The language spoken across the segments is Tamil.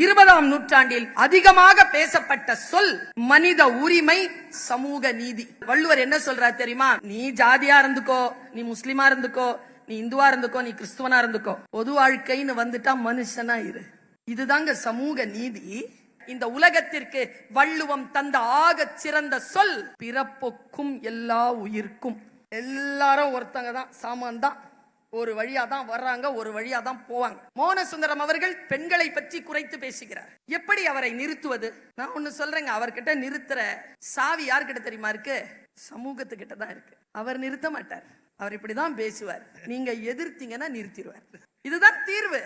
இருபதாம் நூற்றாண்டில் அதிகமாக பேசப்பட்ட சொல் மனித உரிமை சமூக நீதி. வள்ளுவர் என்ன சொல்றாரு தெரியுமா? நீ ஜாதியா இருந்துக்கோ நீ முஸ்லிமா இருந்துக்கோ நீ இந்துவா இருந்துக்கோ நீ கிறிஸ்துவனா இருந்துக்கோ. பொது வாழ்க்கைன்னு வந்துட்டா மனுஷனா இரு. இதுதாங்க சமூக நீதி. இந்த உலகத்திற்கு வள்ளுவம் தந்த ஆக சிறந்த சொல் பிறப்புக்கும் எல்லா உயிர்க்கும். எல்லாரும் ஒருத்தங்க தான் சாமான் தான். ஒரு வழியா தான் வர்றாங்க ஒரு வழியா தான் போவாங்க. மோகன சுந்தரம் அவர்கள் பெண்களை பற்றி குறைத்து பேசுகிறார். எப்படி அவரை நிறுத்துவது? நான் ஒண்ணு சொல்றேங்க அவர்கிட்ட நிறுத்துற சாவி யார்கிட்ட தெரியுமா இருக்கு? சமூகத்துக்கிட்ட தான் இருக்கு. அவர் நிறுத்த மாட்டார். அவர் இப்படிதான் பேசுவார். நீங்க எதிர்த்தீங்கன்னா நிறுத்திடுவார். இதுதான் தீர்வு.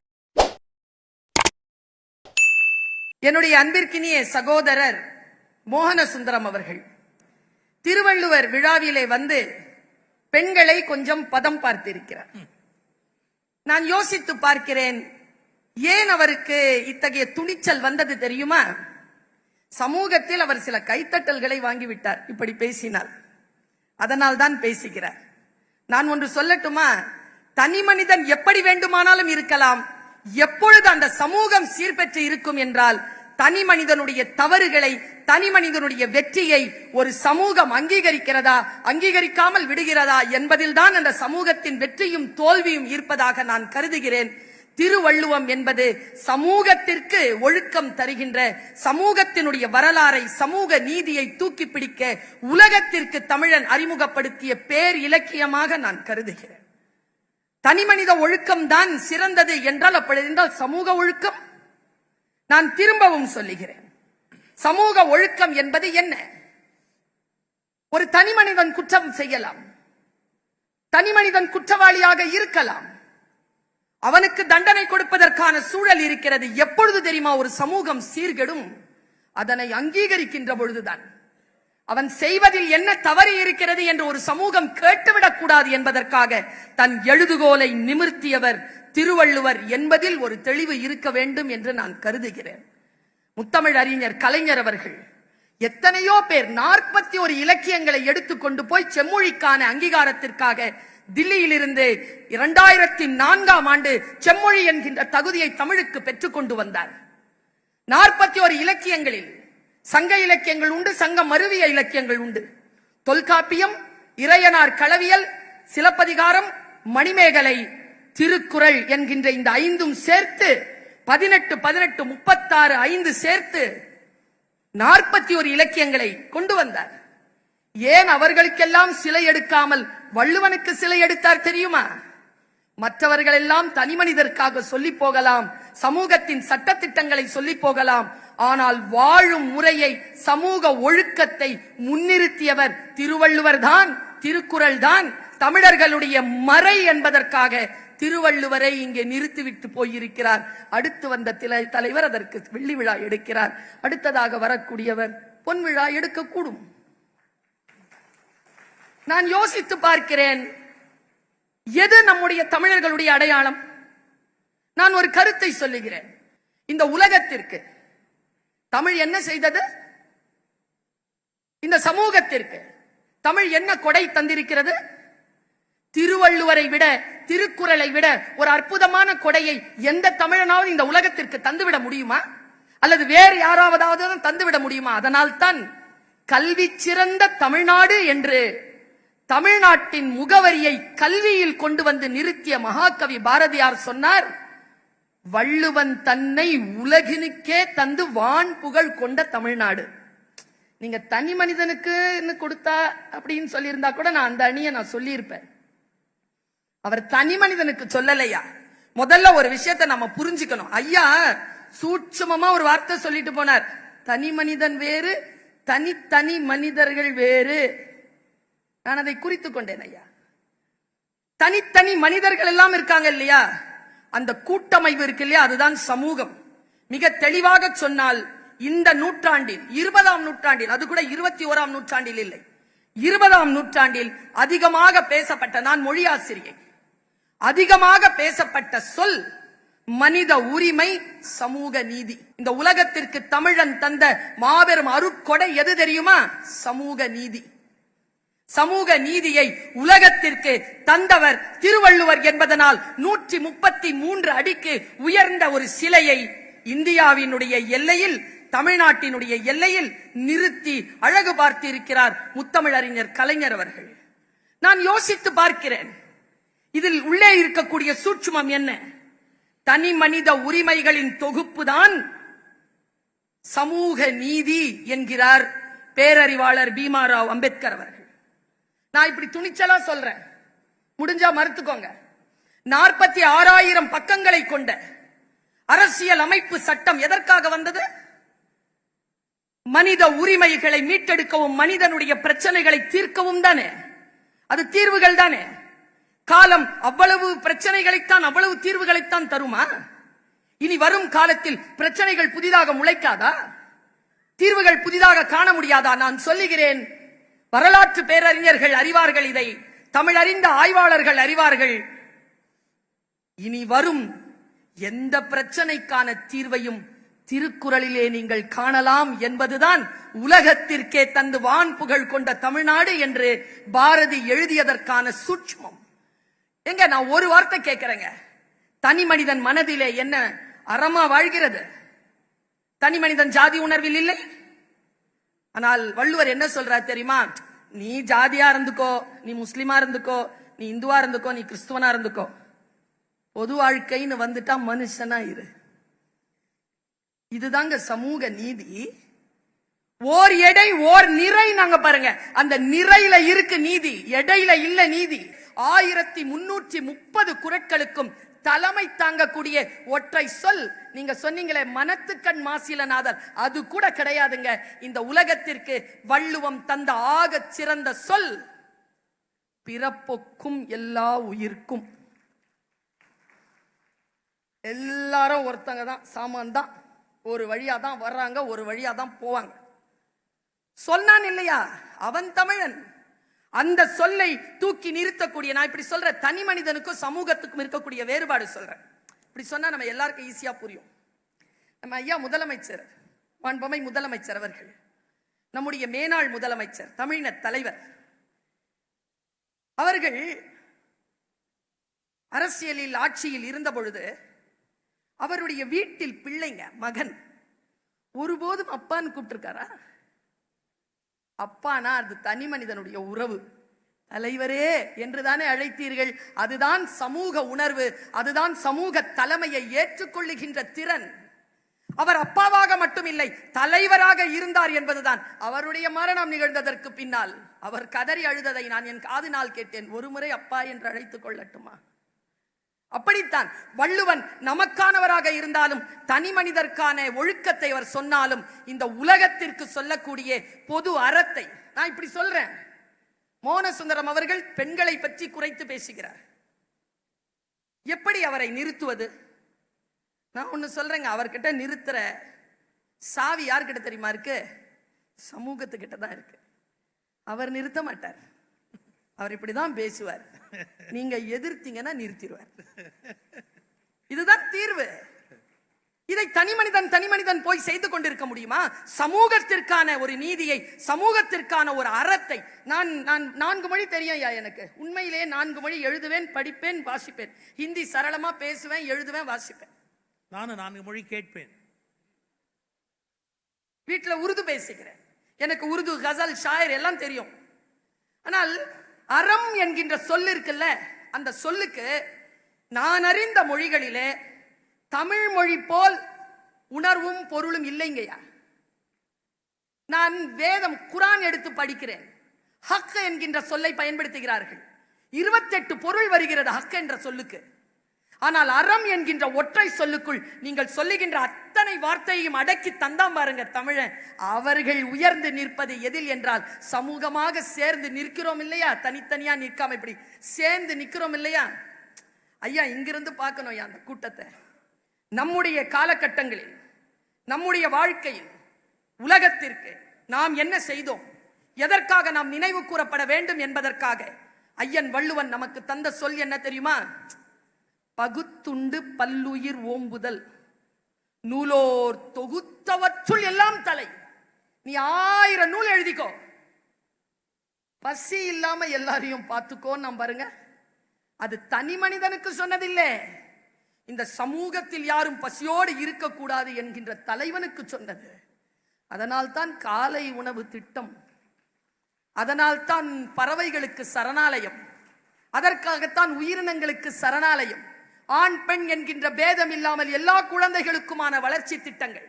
என்னுடைய அன்பிற்கினிய சகோதரர் மோகன சுந்தரம் அவர்கள். திருவள்ளுவர் விழாவிலே வந்து பெண்களை கொஞ்சம் பதம் பார்த்திருக்கிறார். நான் யோசித்து பார்க்கிறேன். ஏன் அவருக்கு இத்தகைய துணிச்சல் வந்தது தெரியுமா? சமூகத்தில் அவர் சில கைத்தட்டல்களை வாங்கிவிட்டார். இப்படி பேசினார். அதனால் தான் பேசுகிறார். நான் ஒன்று சொல்லட்டுமா? தனி மனிதன் எப்படி வேண்டுமானாலும் இருக்கலாம். எப்பொழுது அந்த சமூகம் சீர்பெற்று இருக்கும் என்றால் தனி மனிதனுடைய தவறுகளை தனி மனிதனுடைய வெற்றியை ஒரு சமூகம் அங்கீகரிக்கிறதா அங்கீகரிக்காமல் விடுகிறதா என்பதில்தான் அந்த சமூகத்தின் வெற்றியும் தோல்வியும் இருப்பதாக நான் கருதுகிறேன். திருவள்ளுவம் என்பது சமூகத்திற்கு ஒழுக்கம் தருகின்ற சமூகத்தினுடைய வரலாறை சமூக நீதியை தூக்கி பிடிக்க உலகத்திற்கு தமிழன் அறிமுகப்படுத்திய பேர் இலக்கியமாக நான் கருதுகிறேன். தனிமனித ஒழுக்கம் தான் சிறந்தது என்றால் அப்படி என்றால் சமூக ஒழுக்கம். நான் திரும்பவும் சொல்லுகிறேன். சமூக ஒழுக்கம் என்பது என்ன? ஒரு தனி மனிதன் குற்றம் செய்யலாம். தனி மனிதன் குற்றவாளியாக இருக்கலாம். அவனுக்கு தண்டனை கொடுப்பதற்கான சூழல் இருக்கிறது. எப்பொழுது தெரியுமா? ஒரு சமூகம் சீர்கெடும். அதனை அங்கீகரிக்கின்ற பொழுதுதான். அவன் செய்வதில் என்ன தவறு இருக்கிறது என்று ஒரு சமூகம் கேட்டுவிடக் கூடாது என்பதற்காக தன் எழுதுகோலை நிமிர்த்தியவர் திருவள்ளுவர் என்பதில் ஒரு தெளிவு இருக்க வேண்டும் என்று நான் கருதுகிறேன். முத்தமிழ் அறிஞர் கலைஞர் அவர்கள் எத்தனையோ பேர் நாற்பத்தி ஒரு இலக்கியங்களை எடுத்துக்கொண்டு போய் செம்மொழிக்கான அங்கீகாரத்திற்காக தில்லியிலிருந்து இரண்டாயிரத்தி நான்காம் ஆண்டு செம்மொழி என்கின்ற தகுதியை தமிழுக்கு பெற்றுக்கொண்டு வந்தார். நாற்பத்தி ஒரு இலக்கியங்களில் சங்க இலக்கியங்கள் உண்டு சங்க மருவிய இலக்கியங்கள் உண்டு. தொல்காப்பியம் இறையனார் களவியல் சிலப்பதிகாரம் மணிமேகலை திருக்குறள் என்கின்ற இந்த ஐந்தும் சேர்த்து பதினெட்டு பதினெட்டு முப்பத்தாறு ஐந்து சேர்த்து நாற்பத்தி ஒரு இலக்கியங்களை கொண்டு வந்தார். ஏன் அவர்களுக்கெல்லாம் சிலை எடுக்காமல் வள்ளுவனுக்கு சிலை எடுத்தார் தெரியுமா? மற்றவர்கள் எல்லாம் தனி மனிதருக்காக சொல்லி போகலாம் சமூகத்தின் சட்டத்திட்டங்களை சொல்லி போகலாம் ஆனால் வாழும் முறையை சமூக ஒழுக்கத்தை முன்னிறுத்தியவர் திருவள்ளுவர் தான் திருக்குறள் தான் தமிழர்களுடைய மறை என்பதற்காக திருவள்ளுவரை இங்கே நிறுத்திவிட்டு போயிருக்கிறார். அடுத்து வந்த தலைவர் அதற்கு வெள்ளி விழா எடுக்கிறார். அடுத்ததாக வரக்கூடியவர் பொன் விழா எடுக்கக்கூடும். நான் யோசித்து பார்க்கிறேன் எது நம்முடைய தமிழர்களுடைய அடையாளம்? நான் ஒரு கருத்தை சொல்லுகிறேன். இந்த உலகத்திற்கு தமிழ் என்ன செய்தது? இந்த சமூகத்திற்கு தமிழ் என்ன கொடை தந்திருக்கிறது? திருவள்ளுவரை விட திருக்குறளை விட ஒரு அற்புதமான கொடையை எந்த தமிழனாவது இந்த உலகத்திற்கு தந்துவிட முடியுமா? அல்லது வேறு யாராவதாவது தந்துவிட முடியுமா? அதனால் தான் கல்வி சிறந்த தமிழ்நாடு என்று தமிழ்நாட்டின் முகவரியை கல்வியில் கொண்டு வந்து நிறுத்திய மகாகவி பாரதியார் சொன்னார் வள்ளுவன் தன்னை உலகினுக்கே தந்து வான் புகழ் கொண்ட தமிழ்நாடு. நீங்க தனி மனிதனுக்கு கொடுத்தா அப்படின்னு சொல்லியிருந்தா கூட நான் அந்த அணியை நான் சொல்லியிருப்பேன். அவர் தனி மனிதனுக்கு சொல்லலையா? முதல்ல ஒரு விஷயத்தை நம்ம புரிஞ்சுக்கணும். ஐயா சூட்சமமா ஒரு வார்த்தை சொல்லிட்டு போனார். தனி மனிதன் வேறு தனித்தனி மனிதர்கள் வேறு. நான் அதை குறித்துக் கொண்டேன் ஐயா. தனித்தனி மனிதர்கள் எல்லாம் இருக்காங்க இல்லையா? அந்த கூட்டமைவு இருக்கு இல்லையா? அதுதான் சமூகம். மிக தெளிவாக சொன்னால் இந்த நூற்றாண்டில் இருபதாம் நூற்றாண்டில் அது கூட இருபத்தி ஓராம் நூற்றாண்டில் இல்லை. இருபதாம் நூற்றாண்டில் அதிகமாக பேசப்பட்ட நான் மொழி ஆசிரியை அதிகமாக பேசப்பட்ட சொல் மனித உரிமை சமூக நீதி. இந்த உலகத்திற்கு தமிழன் தந்த மாபெரும் அருட்கொடை எது தெரியுமா? சமூக நீதி. சமூக நீதியை உலகத்திற்கு தந்தவர் திருவள்ளுவர் என்பதனால் நூற்றி முப்பத்தி மூன்று அடிக்கு உயர்ந்த ஒரு சிலையை இந்தியாவினுடைய எல்லையில் தமிழ்நாட்டினுடைய எல்லையில் நிறுத்தி அழகு பார்த்திருக்கிறார் முத்தமிழறிஞர் கலைஞர் அவர்கள். நான் யோசித்து பார்க்கிறேன். இதில் உள்ளே இருக்கக்கூடிய சூட்சுமம் என்ன? தனி மனித உரிமைகளின் தொகுப்பு தான் சமூக நீதி என்கிறார் பேரறிவாளர் பீமாராவ் அம்பேத்கர் அவர்கள். நான் இப்படி துணிச்சலா சொல்றேன். முடிஞ்சா மறுத்துக்கோங்க. நாற்பத்தி ஆறாயிரம் பக்கங்களை கொண்ட அரசியல் அமைப்பு சட்டம் எதற்காக வந்தது? மனித உரிமைகளை மீட்டெடுக்கவும் மனிதனுடைய பிரச்சனைகளை தீர்க்கவும் தானே. அது தீர்வுகள் தானே. காலம் அவ்வளவு பிரச்சனைகளைத்தான் அவ்வளவு தீர்வுகளைத்தான் தருமா? இனி வரும் காலத்தில் பிரச்சனைகள் புதிதாக முளைக்காதா? தீர்வுகள் புதிதாக காண முடியாதா? நான் சொல்லுகிறேன். வரலாற்று பேரறிஞர்கள் அறிவார்கள் இதை. தமிழறிந்த ஆய்வாளர்கள் அறிவார்கள். இனி வரும் எந்த பிரச்சனைக்கான தீர்வையும் திருக்குறளிலே நீங்கள் காணலாம் என்பதுதான் உலகத்திற்கே தந்து வான் புகழ் கொண்ட தமிழ்நாடு என்று பாரதி எழுதியதற்கான சூட்சமம். எங்க நான் ஒரு வார்த்தை கேட்கிறேங்க தனி மனிதன் மனதிலே என்ன அறமா வாழ்கிறது? தனி மனிதன் ஜாதி உணர்வில் இல்லை? ஆனால் வள்ளுவர் என்ன சொல்றார் தெரியுமா? நீ ஜாதியா இருந்துக்கோ நீ முஸ்லிமா இருந்துக்கோ நீ இந்துவா இருந்துக்கோ நீ கிறிஸ்துவனா இருந்துக்கோ. பொது வாழ்க்கைன்னு வந்துட்டா மனுஷனா இரு. இதுதாங்க சமூக நீதி. ஓர் எடை ஓர் நிறை நாங்க பாருங்க. அந்த நிறையில இருக்கு நீதி எடையில இல்ல நீதி. ஆயிரத்தி முன்னூற்றி முப்பது குரட்களுக்கும் தலைமை தாங்கக்கூடிய ஒற்றை சொல். நீங்க சொன்னீங்களே மனத்துக்கண் மாசிலநாதர். அது கூட கிடையாதுங்க. இந்த உலகத்திற்கு வள்ளுவம் தந்த ஆகச் சிறந்த சொல். பிறப்பொக்கும் எல்லா உயிர்க்கும். எல்லாரும் ஒருத்தங்க தான் சாமான் தான். ஒரு வழியா தான் வர்றாங்க ஒரு வழியா தான் போவாங்க. சொன்னான் இல்லையா அவன் தமிழன். அந்த சொல்லை தூக்கி நிறுத்தக்கூடிய நான் இப்படி சொல்ற தனி மனிதனுக்கும் சமூகத்துக்கும் இருக்கக்கூடிய வேறுபாடு சொல்றேன். இப்படி சொன்னா நம்ம எல்லாருக்கும் ஈஸியா புரியும். நம்ம ஐயா முதலமைச்சர் மாண்பமை முதலமைச்சர் அவர்கள் நம்முடைய மேனாள் முதலமைச்சர் தமிழின தலைவர் அவர்கள் அரசியலில் ஆட்சியில் இருந்த பொழுது அவருடைய வீட்டில் பிள்ளைங்க மகன் ஒருபோதும் அப்பான்னு கூப்பிட்டுருக்காரா? அப்பானா அது தனி மனிதனுடைய உறவு. தலைவரே என்றுதானே அழைத்தீர்கள். அதுதான் சமூக உணர்வு. அதுதான் சமூக தலைமையை ஏற்றுக்கொள்ளுகின்ற திறன். அவர் அப்பாவாக மட்டும் இல்லை தலைவராக இருந்தார் என்பதுதான். அவருடைய மரணம் நிகழ்ந்ததற்கு பின்னால். அவர் கதறி அழுததை நான் என் காதினால் கேட்டேன். ஒருமுறை அப்பா என்று அழைத்துக் கொள்ளட்டுமா? அப்படித்தான் வள்ளுவன் நமக்கானவராக இருந்தாலும் தனி மனிதர்க்கான ஒழுக்கத்தை அவர் சொன்னாலும் இந்த உலகத்திற்கு சொல்லக்கூடிய பொது அறத்தை நான் இப்படி சொல்றேன். மோனசுந்தரம் அவர்கள் பெண்களை பற்றி குறைத்து பேசுகிறார். எப்படி அவரை நிறுத்துவது? நான் ஒன்று சொல்றேங்க அவர்கிட்ட நிறுத்துற சாவி யார்கிட்ட தெரியுமா இருக்கு? சமூகத்துக்கிட்ட தான் இருக்கு. அவர் நிறுத்த மாட்டார். அவர் இப்படிதான் பேசுவார். நீங்க எதிர்த்தீங்கன்னா நிறுத்திடுவார். இதுதான் தீர்வு. இதை தனி மனிதன் தனி மனிதன் போய் செய்து கொண்டிருக்க முடியுமா? சமூகத்திற்கான ஒரு நீதியை சமூகத்திற்கான ஒரு அறத்தை. நான் நான் நான்கு மொழி தெரியும் ஐயா எனக்கு. உண்மையிலேயே நான்கு மொழி எழுதுவேன் படிப்பேன் வாசிப்பேன். ஹிந்தி சரளமா பேசுவேன் எழுதுவேன் வாசிப்பேன். நானும் நான்கு மொழி கேட்பேன். வீட்டுல உருது பேசுகிறேன் எனக்கு உருது கசல் ஷாயர் எல்லாம் தெரியும். ஆனால் அறம் என்கின்ற சொல் இருக்குல்ல அந்த சொல்லுக்கு நான் அறிந்த மொழிகளிலே தமிழ் மொழி போல் உணர்வும் பொருளும் இல்லைங்கய்யா. நான் வேதம் குரான் எடுத்து படிக்கிறேன். ஹக் என்கின்ற சொல்லை பயன்படுத்துகிறார்கள். இருபத்தெட்டு பொருள் வருகிறது ஹக் என்ற சொல்லுக்கு. ஆனால் அறம் என்கின்ற ஒற்றை சொல்லுக்குள் நீங்கள் சொல்லுகின்ற அத்தனை வார்த்தையையும் அடக்கி தந்தாம் பாருங்க தமிழன் அவர்கள் உயர்ந்து நிற்பது எதில் என்றால் சமூகமாக சேர்ந்து நிற்கிறோம் இல்லையா? தனித்தனியா நிற்காம இப்படி சேர்ந்து நிற்கிறோம் இல்லையா? ஐயா இங்கிருந்து பார்க்கணும் அந்த கூட்டத்தை. நம்முடைய காலகட்டங்களில் நம்முடைய வாழ்க்கையில் உலகத்திற்கு நாம் என்ன செய்தோம்? எதற்காக நாம் நினைவு கூறப்பட வேண்டும் என்பதற்காக ஐயன் வள்ளுவன் நமக்கு தந்த சொல் என்ன தெரியுமா? பகுத்துண்டு பல்லுயிர் ஓம்புதல். நூலோர் தொகுத்தவற்றுள் எல்லாம் தலை. நீ ஆயிரம் நூல் எழுதிக்கோ. பசி இல்லாம எல்லாரையும் பார்த்துக்கோ பாருங்க. அது தனி மனிதனுக்கு சொன்னதில்லை. இந்த சமூகத்தில் யாரும் பசியோடு இருக்கக்கூடாது என்கின்ற தலைவனுக்கு சொன்னது. அதனால்தான் காலை உணவு திட்டம். அதனால்தான் பறவைகளுக்கு சரணாலயம். அதற்காகத்தான் உயிரினங்களுக்கு சரணாலயம். ஆண் பெண் என்கின்ற பேதம் இல்லாமல் எல்லா குழந்தைகளுக்குமான வளர்ச்சி திட்டங்கள்.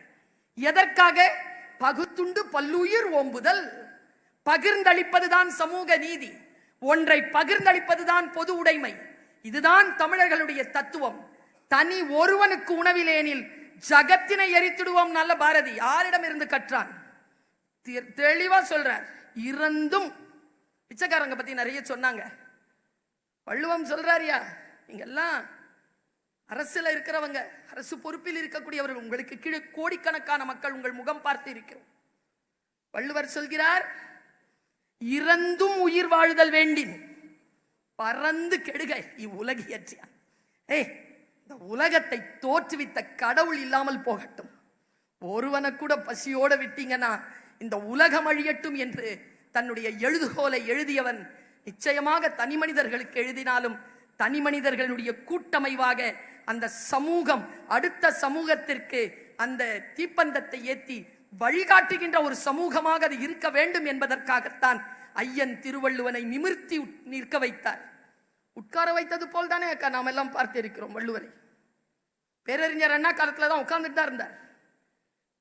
எதற்காக? பகுத்துண்டு பல்லுயிர் ஓம்புதல். பகிர்ந்தளிப்பதுதான் சமூக நீதி. ஒன்றை பகிர்ந்தளிப்பதுதான் பொது உடைமை. இதுதான் தமிழர்களுடைய தத்துவம். தனி ஒருவனுக்கு உணவிலேனில் ஜகத்தினை எரித்திடுவோம் நல்ல பாரதி. யாரிடம் இருந்து கற்றான்? தெ- தெளிவா சொல்றார். இறந்தும் பிச்சைக்காரங்க பத்தி நிறைய சொன்னாங்க. வள்ளுவம் சொல்றாரியா? நீங்க எல்லாம் அரசுல இருக்கிறவங்க அரசு பொறுப்பில் இருக்கக்கூடியவர்கள் உங்களுக்கு கீழே கோடிக்கணக்கான மக்கள் உங்கள் முகம் பார்த்து இருக்கிறோம். வள்ளுவர் சொல்கிறார் இறந்தும் உயிர் வாழுதல் வேண்டின் பறந்து கெடுக இவ்வுலகியற்றியான் ஏய் இந்த உலகத்தை தோற்றுவித்த கடவுள் இல்லாமல் போகட்டும். ஒருவனை கூட பசியோட விட்டீங்கன்னா இந்த உலகம் அழியட்டும் என்று தன்னுடைய எழுதுகோலை எழுதியவன் நிச்சயமாக தனி மனிதர்களுக்கு எழுதினாலும் தனி மனிதர்களுடைய கூட்டமைவாக அந்த சமூகம் அடுத்த சமூகத்திற்கு அந்த தீப்பந்தத்தை ஏற்றி வழிகாட்டுகின்ற ஒரு சமூகமாக அது இருக்க வேண்டும் என்பதற்காகத்தான் ஐயன் திருவள்ளுவனை நிமிர்த்தி உட்- நிற்க வைத்தார். உட்கார வைத்தது போல் தானே அக்கா நாம் எல்லாம் பார்த்திருக்கிறோம் வள்ளுவரை. பேரறிஞர் அண்ணா காலத்தில் தான் உட்கார்ந்துட்டு தான் இருந்தார்.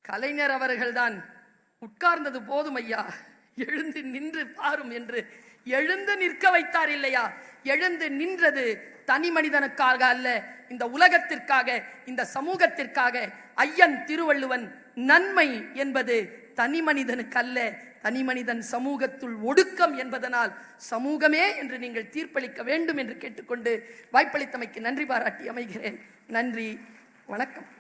கலைஞர் அவர்கள்தான் உட்கார்ந்தது போதும் ஐயா எழுந்து நின்று பாரும் என்று எழுந்து நிற்க வைத்தார் இல்லையா? எழுந்து நின்றது தனி மனிதனுக்காக அல்ல இந்த உலகத்திற்காக இந்த சமூகத்திற்காக. ஐயன் திருவள்ளுவன் நன்மை என்பது தனி மனிதனுக்கு அல்ல தனி மனிதன் சமூகத்துள் ஒடுக்கம் என்பதனால் சமூகமே என்று நீங்கள் தீர்ப்பளிக்க வேண்டும் என்று கேட்டுக்கொண்டு வாய்ப்பளித்தமைக்கு நன்றி பாராட்டி அமைகிறேன். நன்றி வணக்கம்.